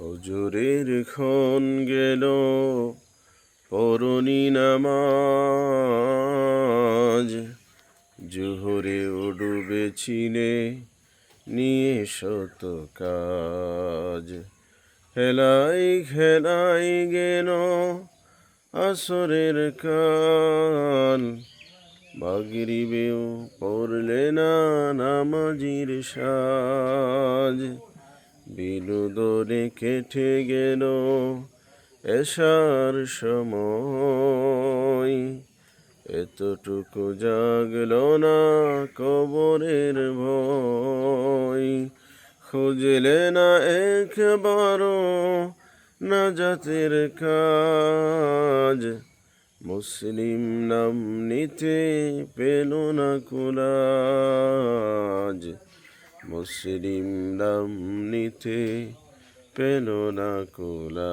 ফজরের ক্ষণ গেল, পরনি নামাজ। জোহরে উডুবে ছিলে নিয়ে শত কাজ। হেলাই খেলাই গেল আসরের কাল। বাগরিবেও পড়লে না নামাজির সাজ। বিনোদনে কেটে গেল এসার সময়। এতটুকু জাগল না কবরের ভয়। খুঁজলে না একবারও না জাতের কাজ। মুসলিম নাম নিতে পেল না কুলাজ। মুসলিম নাম নিতে পেল না কুলাজ।